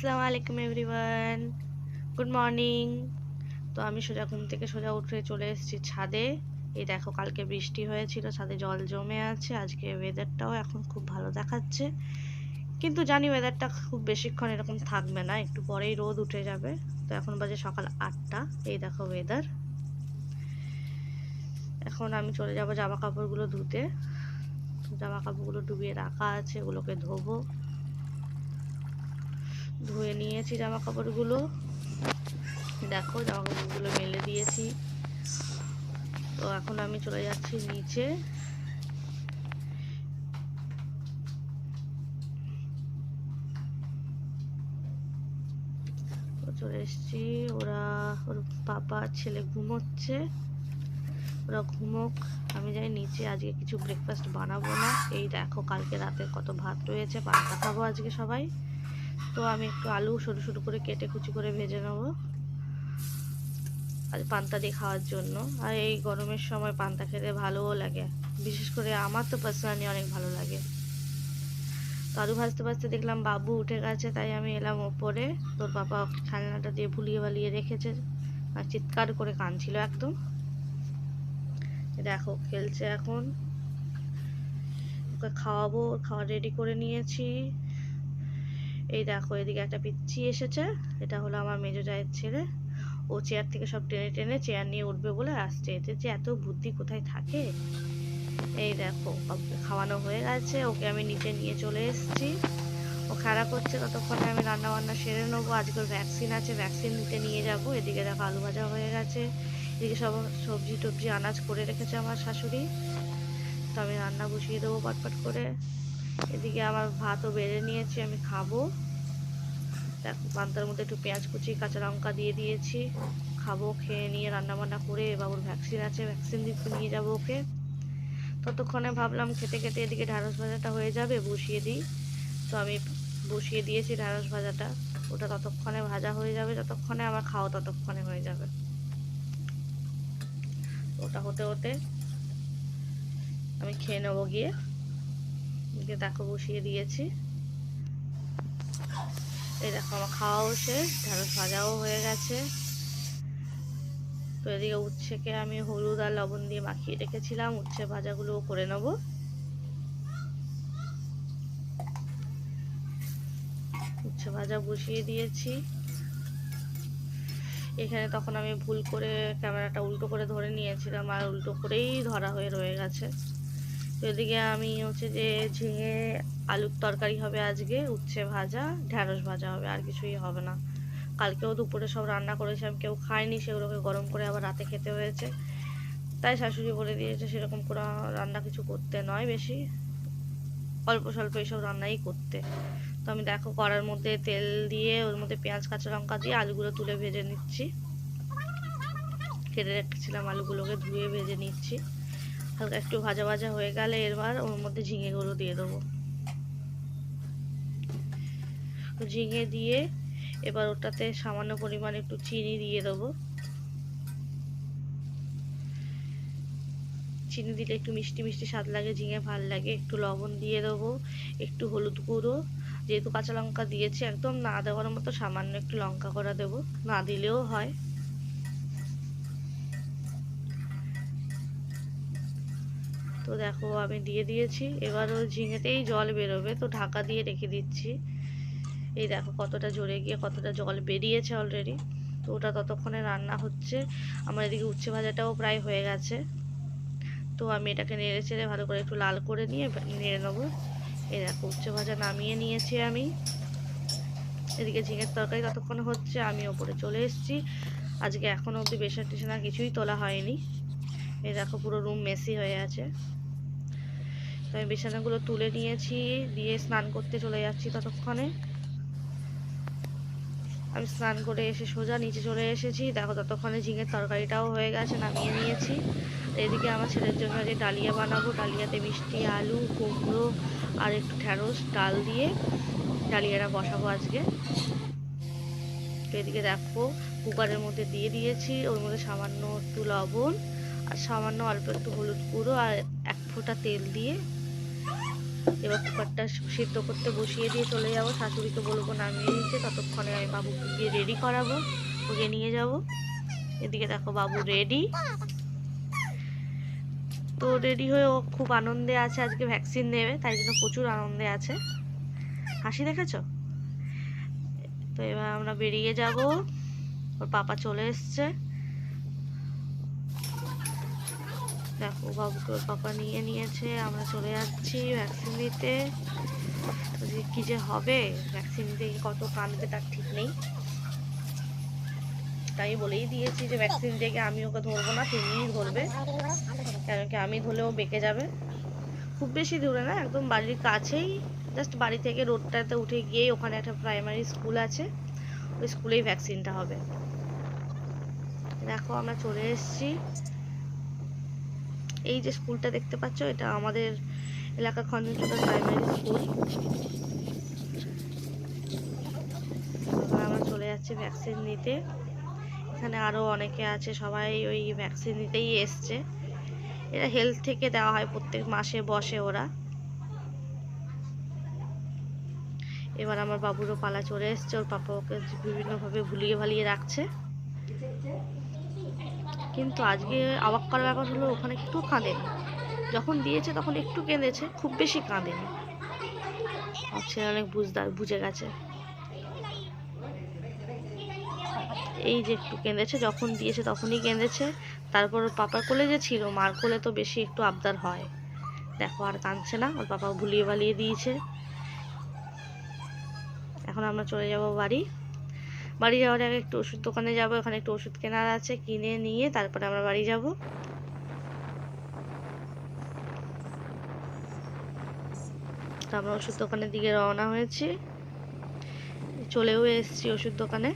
আসসালামু আলাইকুম, everyone. Good morning. তো আমি সোজা ঘুম থেকে সোজা উঠে চলে এসেছি ছাদে। এই দেখো, কালকে বৃষ্টি হয়েছিল, ছাদে জল জমে আছে, আজকে ওয়েদারটাও এখন খুব ভালো দেখাচ্ছে। কিন্তু জানি ওয়েদারটা খুব বেশিক্ষণ এরকম থাকবে না, একটু পরেই রোদ উঠে যাবে। তো এখন বাজে সকাল আটটা, এই দেখো ওয়েদার এখন আমি চলে যাব জামা কাপড়গুলো ধুতে। জামা কাপড়গুলো ডুবিয়ে রাখা আছে, ওগুলোকে ধোবো। ধুয়ে নিয়েছি জামা কাপড়গুলো দেখো জামা কাপড়গুলো মেলে দিয়েছি। তো এখন আমি চলে যাচ্ছি নিচে। চলে এসেছি। ওরা, ওর পাপা ছেলে ঘুমোচ্ছে। ওরা ঘুমোক। আমি যাই নিচে, আজকে কিছু ব্রেকফাস্ট বানাবো না। এই দেখো, কালকে রাতে কত ভাত রয়েছে পান্তা খাব আজকে সবাই। তো আমি একটু আলু সরু সরু করে কেটে কুচি করে ভেজে নেব। আর পান্তা দিয়ে খাওয়ার জন্য। আর এই গরমের সময় পান্তা খেতে ভালোও লাগে। বিশেষ করে আমার তো পার্সোনালি অনেক ভালো লাগে। তো আলু ভাজতে ভাজতে দেখলাম বাবু উঠে গেছে, তাই আমি এলাম ওপরে। তোর বাবা খেলনাটা দিয়ে ভুলিয়ে বালিয়ে রেখেছে। আর চিৎকার করে কাঁদছিল একদম। দেখো, খেলছে এখন। ওকে খাওয়াবো, খাওয়া রেডি করে নিয়েছি। এই দেখো, এদিকে একটা পিচ্ছি এসেছে। এটা হলো আমার মেজো জায়ের ছেলে। ও চেয়ার থেকে সব টেনে টেনে চেয়ার নিয়ে উঠবে বলে আসছে। এতে যে এত বুদ্ধি কোথায় থাকে? এই দেখো খাওয়ানো হয়ে গেছে। ওকে আমি নিচে নিয়ে চলে এসেছি। ও খারাপ করছে ততক্ষণে আমি রান্না বান্না সেরে নেব। আজকের ভ্যাকসিন আছে ভ্যাকসিন নিতে নিয়ে যাব। এদিকে দেখো আলু ভাজা হয়ে গেছে। এদিকে সব সবজি টবজি আনাজ করে রেখেছে আমার শাশুড়ি। তো আমি রান্না বসিয়ে দেবো পটপট করে। এদিকে আমার ভাতও বেড়ে নিয়েছি, আমি খাব। দেখো, পান্তার মধ্যে একটু পেঁয়াজ কুচি, কাঁচা লঙ্কা দিয়ে দিয়েছি। খাব, খেয়ে নিয়ে রান্না বান্না করে বাবুর ভ্যাকসিন আছে ভ্যাকসিন দিতে নিয়ে যাব ওকে। ততক্ষণে ভাবলাম খেতে খেতে এদিকে ঢ্যাঁড়স ভাজাটা হয়ে যাবে, বসিয়ে দিই। তো আমি বসিয়ে দিয়েছি ঢ্যাঁড়স ভাজাটা। ওটা ততক্ষণে ভাজা হয়ে যাবে, যতক্ষণে আমার খাওয়া ততক্ষণে হয়ে যাবে। ওটা হতে হতে আমি খেয়ে নেব গিয়ে। এদিকে দেখো, বসিয়ে দিয়েছি। এই দেখো, আমার খাওয়াও শেষ ঢ্যাঁড়স ভাজাও হয়ে গেছে। তো এদিকে উচ্ছেকে আমি হলুদ আর লবণ দিয়ে মাখিয়ে রেখেছিলাম, উচ্ছে ভাজাগুলোও করে নেব। উচ্ছে ভাজা বসিয়ে দিয়েছি। এখানে তখন আমি ভুল করে ক্যামেরাটা উল্টো করে ধরে নিয়েছিলাম, আর উল্টো করেই ধরা হয়ে রয়ে গেছে। তো এদিকে আমি হচ্ছে যে ঝিঙে, আলুর তরকারি হবে আজকে, উচ্ছে ভাজা, ঢ্যাঁড়স ভাজা হবে, আর কিছুই হবে না। কালকেও দুপুরে সব রান্না করেছিলাম কেউ খায়নি সেগুলোকে গরম করে আবার রাতে খেতে হয়েছে। তাই শাশুড়ি বলে দিয়েছে সেরকম করে রান্না কিছু করতে নয় বেশি। অল্প স্বল্প এইসব রান্নাই করতে। তো আমি দেখো কড়ার মধ্যে তেল দিয়ে, ওর মধ্যে পেঁয়াজ, কাঁচা লঙ্কা দিয়ে আলুগুলো তুলে ভেজে নিচ্ছি। কেটে রেখেছিলাম আলুগুলোকে ধুয়ে ভেজে নিচ্ছি। হালকা একটু ভাজা ভাজা হয়ে গেলে এবার ওর মধ্যে ঝিঙে ঝিঙেগুলো দিয়ে দেবো। ঝিঙে দিয়ে এবার ওটাতে সামান্য পরিমাণ একটু চিনি দিয়ে দেবো। চিনি দিলে একটু মিষ্টি মিষ্টি স্বাদ লাগে, ঝিঙে ভালো লাগে। একটু লবণ দিয়ে দেবো, একটু হলুদ গুঁড়ো। যেহেতু কাঁচা লঙ্কা দিয়েছি, একদম না দেওয়ার মতো সামান্য একটু লঙ্কা করা দেবো, না দিলেও হয়। তো দেখো আমি দিয়ে দিয়েছি। এবার ওই ঝিঙেতেই জল বেরোবে, তো ঢাকা দিয়ে রেখে দিচ্ছি। এই দেখো কতটা জোরে গিয়ে কতটা জল বেরিয়েছে অলরেডি তো ওটা ততক্ষণে রান্না হচ্ছে। আমার এদিকে উচ্ছে ভাজাটাও প্রায় হয়ে গেছে। তো আমি এটাকে নেড়ে চেড়ে ভালো করে একটু লাল করে নিয়ে নেড়ে নেব। এই দেখো উচ্ছে ভাজা নামিয়ে নিয়েছি আমি। এদিকে ঝিঙের তরকারি ততক্ষণে হচ্ছে, আমি ওপরে চলে এসেছি। আজকে এখনও অবধি বেসন টেসন কিছুই তোলা হয়নি। এই দেখো পুরো রুম মেসি হয়ে আছে। তো আমি বিছানাগুলো তুলে নিয়েছি, দিয়ে স্নান করতে চলে যাচ্ছি ততক্ষণে। আমি স্নান করে এসে সোজা নিচে চলে এসেছি। দেখো ততক্ষণে ঝিঙের তরকারিটাও হয়ে গেছে, নামিয়ে নিয়েছি। এদিকে আমার ছেলের জন্য যে ডালিয়া বানাবো, ডালিয়াতে মিষ্টি, আলু, কুমড়ো আর একটু ঢ্যাঁড়স, ডাল দিয়ে ডালিয়াটা বসাবো আজকে। তো এদিকে দেখো, কুকারের মধ্যে দিয়ে দিয়েছি, ওর মধ্যে সামান্য একটু লবণ আর সামান্য অল্প একটু হলুদ গুঁড়ো আর এক ফোঁটা তেল দিয়ে এবার কুকারটা সিদ্ধ করতে বসিয়ে দিয়ে চলে যাব। শাশুড়িকে বলব নামিয়ে দিতে, ততক্ষণে আমি বাবুকে গিয়ে রেডি করাবো। ওকে নিয়ে যাব। এদিকে দেখো বাবু রেডি তো রেডি হয়ে ও খুব আনন্দে আছে, আজকে ভ্যাকসিন নেবে, তাই জন্য প্রচুর আনন্দে আছে। হাসি দেখেছ? তো এবার আমরা বেরিয়ে যাব। ওর পাপা চলে এসছে। দেখো বাবুকে ওর পাপা নিয়ে নিয়েছে, আমরা চলে যাচ্ছি ভ্যাকসিন দিতে। তো যে কি যে হবে ভ্যাকসিন দিতে কত কাঁদবে তার ঠিক নেই। তাই বলেই দিয়েছি যে ভ্যাকসিন থেকে আমি ওকে ধরবো না তুমিই ধরবে। কেন কি আমি ধরলেও বেঁকে যাবে। খুব বেশি দূরে না, একদম বাড়ির কাছেই। জাস্ট বাড়ি থেকে রোডটাতে উঠে গিয়ে ওখানে একটা প্রাইমারি স্কুল আছে। ওই স্কুলেই ভ্যাকসিনটা হবে। দেখো আমরা চলে এসেছি। এই যে স্কুলটা দেখতে পাচ্ছ, এটা আমাদের এলাকা খঞ্জনচোদার প্রাইমারি স্কুল। আমরা চলে যাচ্ছি ভ্যাকসিন নিতে। এখানে আরও অনেকে আছে, সবাই ওই ভ্যাকসিন নিতেই এসছে। এটা হেলথ থেকে দেওয়া হয়, প্রত্যেক মাসে বসে ওরা। এবার আমার বাবুরও পালা চলে এসছে, ওর পাপা ওকে বিভিন্নভাবে ভুলিয়ে ভালিয়ে রাখছে। কিন্তু আজকে অবাক করার ব্যাপার হলো ওখানে একটু কাঁদেনি যখন দিয়েছে তখন একটু কেঁদেছে, খুব বেশি কাঁদেনি। ভাবছে অনেক বুঝদার বুঝে গেছে। এই যে একটু কেঁদেছে, যখন দিয়েছে তখনই কেঁদেছে। তারপর ওর পাপার কোলে যে ছিল, মার কোলে তো বেশি একটু আবদার হয়। দেখো আর কাঁদছে না, ওর পাপা ভুলিয়ে বালিয়ে দিয়েছে। এখন আমরা চলে যাব বাড়ি। বাড়ি যাওয়ার আগে একটু ওষুধ দোকানে যাব ওখানে একটু ওষুধ কেনার আছে, কিনে নিয়ে তারপরে আমরা বাড়ি যাব। তো আমরা ওষুধ দোকানের দিকে রওনা হয়েছি। চলেও এসেছি ওষুধ দোকানে।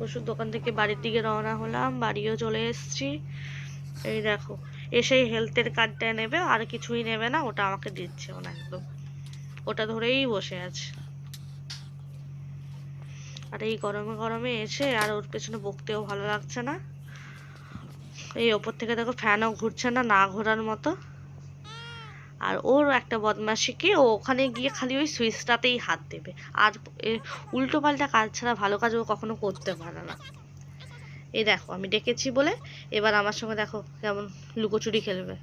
ওষুধ দোকান থেকে বাড়ির দিকে রওনা হলাম, বাড়িও চলে এসেছি। এই দেখো এসেই হেলথের কার্ডটা নেবে, আর কিছুই নেবে না, ওটা আমাকে দিচ্ছে না একদম। ওটা ধরেই বসে আছে। আর এই গরমে গরমে এসে আর ওর পেছনে বকতেও ভালো লাগছে না। এই ওপর থেকে দেখো ফ্যানও ঘুরছে না না ঘোরার মতো। আর ওর একটা বদমাশি কি, ও ওখানে গিয়ে খালি ওই সুইচটাতেই হাত দেবে। আর উল্টো পাল্টা কাজ ছাড়া ভালো কাজ ও কখনো করতে পারে না। এই দেখো, আমি ডেকেছি বলে এবার আমার সঙ্গে দেখো কেমন লুকোচুরি খেলবে।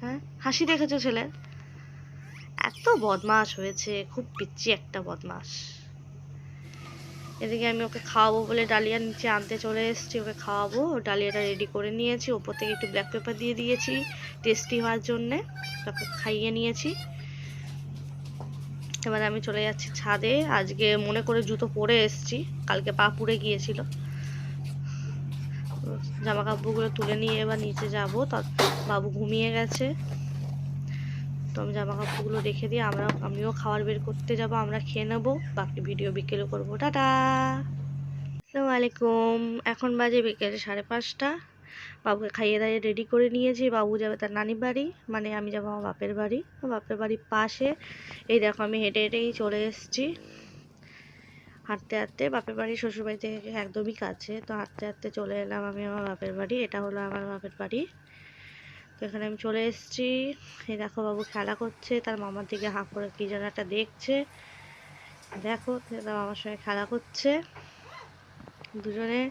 হ্যাঁ? হাসি দেখেছ ছেলের এত বদমাস হয়েছে, খুব পিচ্ছি একটা বদমাস এদিকে আমি ওকে খাওয়াবো বলে ডালিয়া নিচে আনতে চলে এসেছি, ওকে খাওয়াবো। ডালিয়াটা রেডি করে নিয়েছি, ওপর থেকে একটু ব্ল্যাক পেপার দিয়ে দিয়েছি টেস্টি হওয়ার জন্যে। তাকে খাইয়ে নিয়েছি। এবার আমি চলে যাচ্ছি ছাদে। আজকে মনে করে জুতো পরে এসেছি, কালকে পা পুড়ে গিয়েছিল। জামা কাপড়গুলো তুলে নিয়ে এবার নিচে যাব। তার বাবু ঘুমিয়ে গেছে। তো আমি জামা কাপড়গুলো রেখে দিয়ে আমরা, আমিও খাবার বের করতে যাব, আমরা খেয়ে নেব। বাকি ভিডিও বিকেলে করব। টাটা! আসসালামু আলাইকুম। এখন বাজে বিকেলে সাড়ে পাঁচটা। বাবুকে খাইয়ে দাইয়ে রেডি করে নিয়েছি। বাবু যাবে তার নানির বাড়ি। মানে আমি যাব আমার বাপের বাড়ি। বাপের বাড়ির পাশে। এই দেখো আমি হেঁটে হেঁটেই চলে এসেছি। হাঁটতে হাঁটতে বাপের বাড়ি, শ্বশুরবাড়ি থেকে একদমই কাছে। তো হাঁটতে হাঁটতে চলে এলাম আমি আমার বাপের বাড়ি। এটা হলো আমার বাপের বাড়ি। তো এখানে আমি চলে এসেছি। এই দেখো বাবু খেলা করছে, তার মামার দিকে হাঁ করে কী যেন একটা দেখছে। দেখো, তার মামার সঙ্গে খেলা করছে। দুজনে।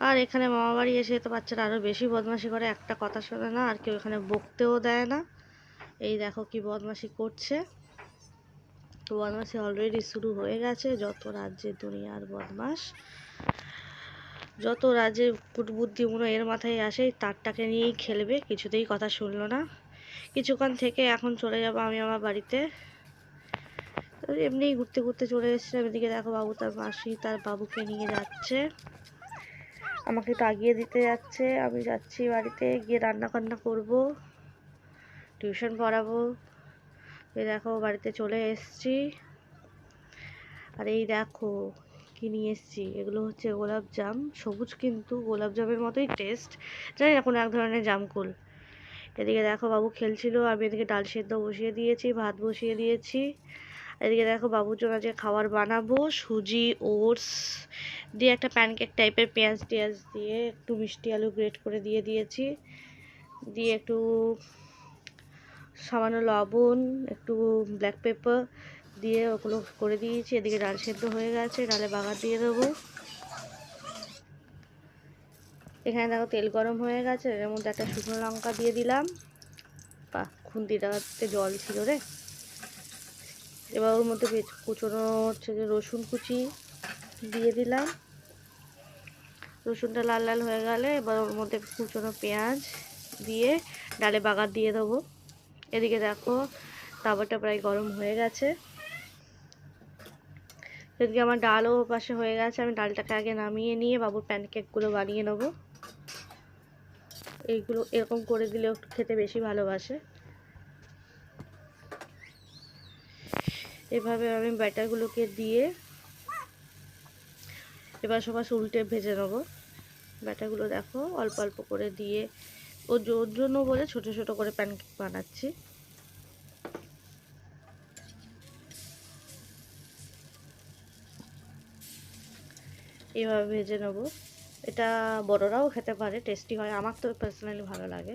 আর এখানে মামা বাড়ি এসে তো বাচ্চারা আরও বেশি বদমাশি করে, একটা কথা শোনে না, আর কেউ এখানে বকতেও দেয় না। এই দেখো কি বদমাশি করছে। তো বদমাশি অলরেডি শুরু হয়ে গেছে। যত রাজ্যে দুনিয়ার বদমাস, যত রাজ্যে কুটবুদ্ধিগুলো এর মাথায় আসে, তারটাকে নিয়েই খেলবে, কিছুতেই কথা শুনলো না। কিছুক্ষণ থেকে এখন চলে যাব আমি আমার বাড়িতে। এমনিই ঘুরতে ঘুরতে চলে এসেছিলাম। এদিকে দেখো বাবু তার মাসি, তার বাবুকে নিয়ে যাচ্ছে। আমাকে তাগিয়ে দিতে যাচ্ছে। আমি যাচ্ছি বাড়িতে, গিয়ে রান্না বান্না করব টিউশন পড়াবো। এই দেখো, বাড়িতে চলে এসছি। আর এই দেখো, কি নিয়ে এসছি? এগুলো হচ্ছে গোলাপ জাম, সবুজ কিন্তু, গোলাপ জামের মতোই টেস্ট জানি না, কোনো এক ধরনের জামকুল। এদিকে দেখো, বাবু খেলছিল, আমি এদিকে ডাল সেদ্ধ বসিয়ে দিয়েছি, ভাত বসিয়ে দিয়েছি। এদিকে দেখো, বাবুর জন্য যে খাবার বানাবো, সুজি, ওটস দিয়ে একটা প্যানকেক টাইপের পেঁয়াজ টেয়াজ দিয়ে একটু মিষ্টি আলু গ্রেট করে দিয়ে দিয়েছি। দিয়ে একটু সামান্য লবণ, একটু ব্ল্যাক পেপার দিয়ে ওগুলো করে দিয়েছি। এদিকে ডাল সেদ্ধ হয়ে গেছে, ডালে বাগার দিয়ে দেবো। এখানে দেখো তেল গরম হয়ে গেছে, এর মধ্যে একটা শুকনো লঙ্কা দিয়ে দিলাম। বা খুন্তিটাতে জল ছিল রে। এবার ওর মধ্যে কুচোনো হচ্ছে যে রসুন কুচি দিয়ে দিলাম। রসুনটা লাল লাল হয়ে গেলে এবার ওর মধ্যে কুচোনো পেঁয়াজ দিয়ে ডালে বাগার দিয়ে দেবো। এদিকে দেখো, তাওয়াটা প্রায় গরম হয়ে গেছে। এদিকে আমার ডালও পাশে হয়ে গেছে, আমি ডালটাকে আগে নামিয়ে নিয়ে বাবুর প্যানকেকগুলো বানিয়ে নেব। এইগুলো এরকম করে দিলেও খেতে বেশি ভালোবাসে। এভাবে আমি ব্যাটারগুলোকে দিয়ে এবার সবার উল্টে ভেজে নেব। ব্যাটারগুলো দেখো, অল্প অল্প করে দিয়ে ওর জন্য বলে ছোট ছোট করে প্যানকেক বানাচ্ছি। এভাবে ভেজে নেব। এটা বড়রাও খেতে পারে টেস্টি হয়। আমার তো পার্সোনালি ভালো লাগে।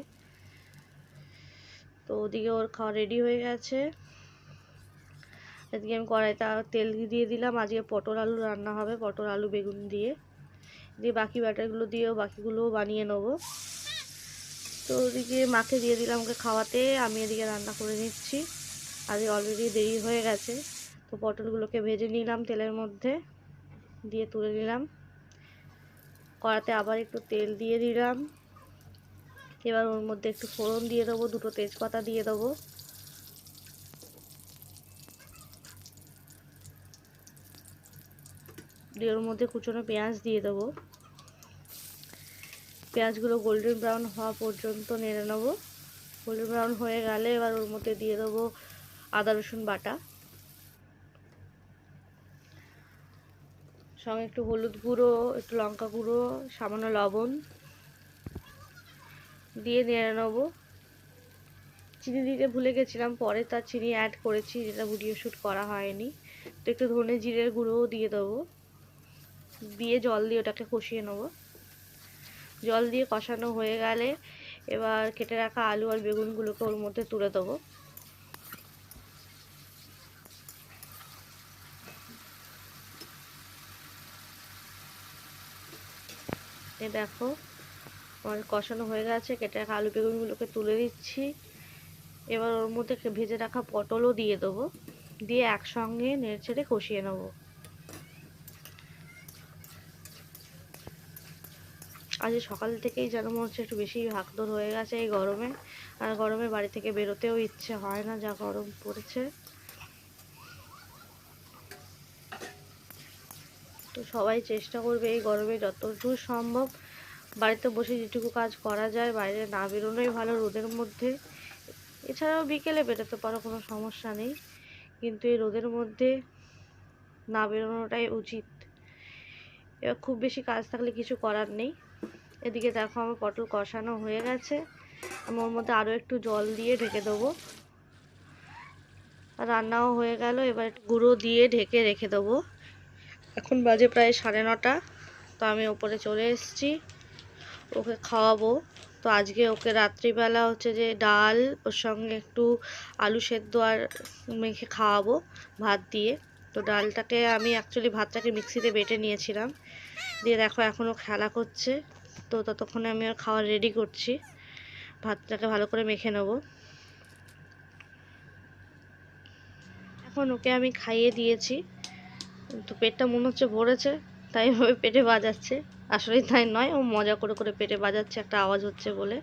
তো ওদিকে ওর খাওয়া রেডি হয়ে গেছে। এদিকে আমি কড়াইতে তেল দিয়ে দিলাম। আজকে পটল আলু রান্না হবে, পটল, আলু, বেগুন দিয়ে। দিয়ে বাকি ব্যাটারগুলো দিয়েও বাকিগুলোও বানিয়ে নেব। তো ওদিকে মাকে দিয়ে দিলাম ওকে খাওয়াতে, আমি এদিকে রান্না করে নিচ্ছি। আজকে অলরেডি দেরি হয়ে গেছে, তো পটলগুলোকে ভেজে নিলাম তেলের মধ্যে, দিয়ে তুলে নিলাম। কড়াতে আবার একটু তেল দিয়ে দিলাম। এবার ওর মধ্যে একটু ফোড়ন দিয়ে দেবো, দুটো তেজপাতা দিয়ে দেবো। দিয়ে ওর মধ্যে কুচনো পেঁয়াজ দিয়ে দেবো। পেঁয়াজগুলো গোল্ডেন ব্রাউন হওয়া পর্যন্ত নেড়ে নেব। গোল্ডেন ব্রাউন হয়ে গেলে এবার ওর মধ্যে দিয়ে দেবো আদা, রসুন বাটা। সঙ্গে একটু হলুদ গুঁড়ো, একটু লঙ্কা গুঁড়ো, সামান্য লবণ দিয়ে নেড়ে নেব। চিনি দিতে ভুলে গেছিলাম, পরে তার চিনি অ্যাড করেছি, যেটা ভিডিও শ্যুট করা হয়নি। তো একটু ধনে জিরের গুঁড়োও দিয়ে দেবো। দিয়ে জল দিয়ে ওটাকে কষিয়ে নেব। জল দিয়ে কষানো হয়ে গেলে এবার কেটে রাখা আলু আর বেগুনগুলোকে ওর মধ্যে তুলে দেবো। এ দেখো, আমার কষানো হয়ে গেছে, কেটে রাখা আলু বেগুনগুলোকে তুলে দিচ্ছি। এবার ওর মধ্যে ভেজে রাখা পটলও দিয়ে দেবো, দিয়ে একসঙ্গে নেড়ে ছেড়ে কষিয়ে নেব। আজ সকাল থেকেই যেন মনে হচ্ছে একটু বেশি ভাগদৌড় হয়ে গেছে এই গরমে। আর গরমে বাড়ি থেকে বেরোতেও ইচ্ছে হয় না, যা গরম পড়েছে। তো সবাই চেষ্টা করবে এই গরমে যতটুকু সম্ভব বাড়িতে বসে যেটুকু কাজ করা যায়, বাইরে না বেরোনোই ভালো রোদের মধ্যে। এছাড়াও বিকেলে বেরোতে পারো, কোনো সমস্যা নেই। কিন্তু এই রোদের মধ্যে না বেরোনোটাই উচিত। এবার খুব বেশি কাজ থাকলে কিছু করার নেই। এদিকে দেখো আমার পটল কষানো হয়ে গেছে। আমি ওর মধ্যে আরও একটু জল দিয়ে ঢেকে দেবো। রান্নাও হয়ে গেল, এবার গুঁড়ো দিয়ে ঢেকে রেখে দেবো। এখন বাজে প্রায় সাড়ে নটা, তো আমি ওপরে চলে এসেছি, ওকে খাওয়াবো। তো আজকে ওকে রাত্রিবেলা হচ্ছে যে ডাল, ওর সঙ্গে একটু আলু সেদ্ধ আর মেখে খাওয়াবো ভাত দিয়ে। তো ডালটাকে আমি অ্যাকচুয়ালি ভাতটাকে মিক্সিতে বেটে নিয়েছিলাম। দিয়ে দেখো এখনও খেলা করছে। তো ততক্ষণে আমি আর খাওয়া রেডি করছি। ভাতটাকে ভালো করে মেখে নেব। এখন ওকে আমি খাইয়ে দিয়েছি। তো পেটটা মনে হচ্ছে ভরেছে, তাই ভাবে পেটে বাজাচ্ছে। আসলে তাই নয়, ও মজা করে করে পেটে বাজাচ্ছে, একটা আওয়াজ হচ্ছে বলে।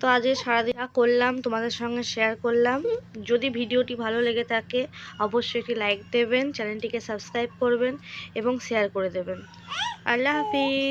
তো আজ সারাদিন করলাম, তোমাদের সঙ্গে শেয়ার করলাম। যদি ভিডিওটি ভালো লেগে থাকে, অবশ্যই একটি লাইক দেবেন চ্যানেলটিকে সাবস্ক্রাইব করবেন এবং শেয়ার করে দেবেন। আল্লাহ হাফিজ।